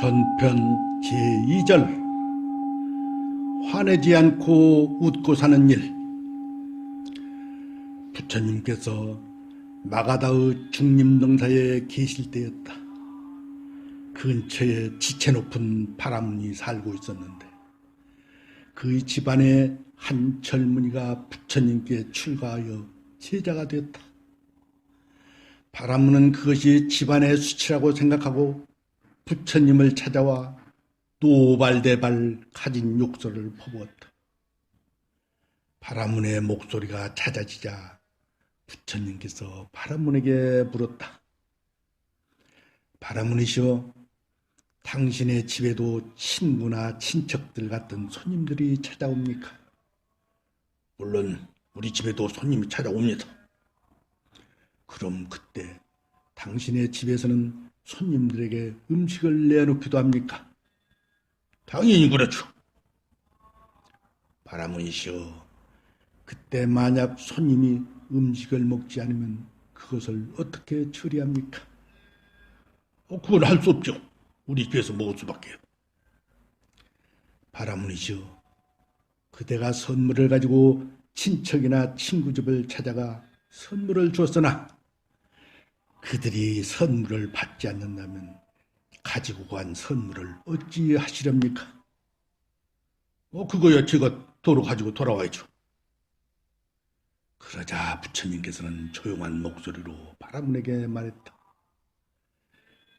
전편 제2절 화내지 않고 웃고 사는 일 부처님께서 마가다의 중림동사에 계실 때였다. 근처에 지체 높은 바라문이 살고 있었는데 그의 집안에 한 젊은이가 부처님께 출가하여 제자가 되었다. 바라문은 그것이 집안의 수치라고 생각하고 부처님을 찾아와 노발대발 가진 욕설을 퍼부었다. 바라문의 목소리가 찾아지자 부처님께서 바라문에게 물었다. 바라문이시여, 당신의 집에도 친구나 친척들 같은 손님들이 찾아옵니까? 물론 우리 집에도 손님이 찾아옵니다. 그럼 그때 당신의 집에서는 손님들에게 음식을 내놓기도 합니까? 당연히 그렇죠. 바라문이시여, 그때 만약 손님이 음식을 먹지 않으면 그것을 어떻게 처리합니까? 어, 그건 할 수 없죠. 우리 집에서 먹을 수밖에요. 바라문이시여, 그대가 선물을 가지고 친척이나 친구 집을 찾아가 선물을 줬으나 그들이 선물을 받지 않는다면 가지고 간 선물을 어찌 하시렵니까? 어, 그거야 제가 도로 가지고 돌아와야죠. 그러자 부처님께서는 조용한 목소리로 바라문에게 말했다.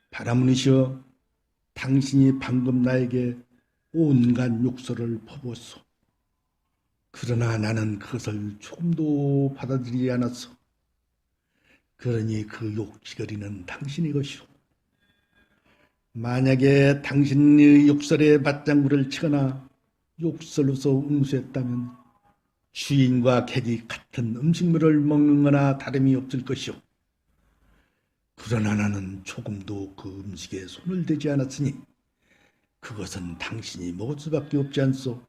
바라문이시여, 당신이 방금 나에게 온갖 욕설을 퍼부었소. 그러나 나는 그것을 조금도 받아들이지 않았어. 그러니 그 욕지거리는 당신의 것이오. 만약에 당신의 욕설에 맞장구를 치거나 욕설로서 응수했다면 주인과 객이 같은 음식물을 먹는 거나 다름이 없을 것이오. 그러나 나는 조금도 그 음식에 손을 대지 않았으니 그것은 당신이 먹을 수밖에 없지 않소.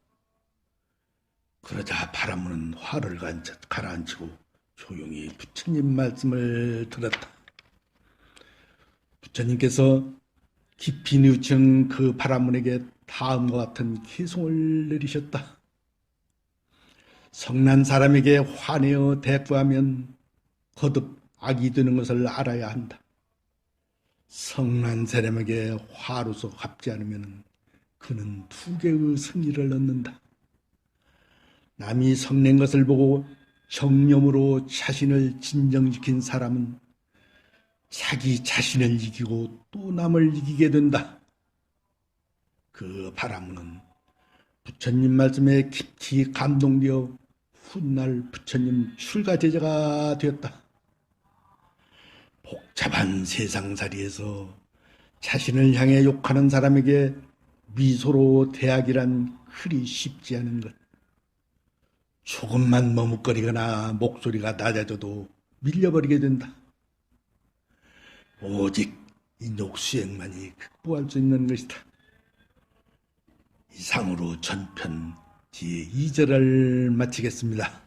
그러자 바람은 화를 가라앉히고 조용히 부처님 말씀을 들었다. 부처님께서 깊이 뉘우친 그 바라문에게 다음과 같은 기송을 내리셨다. 성난 사람에게 화내어 대꾸하면 거듭 악이 되는 것을 알아야 한다. 성난 사람에게 화로서 갚지 않으면 그는 두 개의 승리를 얻는다. 남이 성낸 것을 보고 정념으로 자신을 진정시킨 사람은 자기 자신을 이기고 또 남을 이기게 된다. 그 바람은 부처님 말씀에 깊이 감동되어 훗날 부처님 출가 제자가 되었다. 복잡한 세상살이에서 자신을 향해 욕하는 사람에게 미소로 대하기란 그리 쉽지 않은 것. 조금만 머뭇거리거나 목소리가 낮아져도 밀려버리게 된다. 오직 이 녹수행만이 극복할 수 있는 것이다. 이상으로 전편 제2절을 마치겠습니다.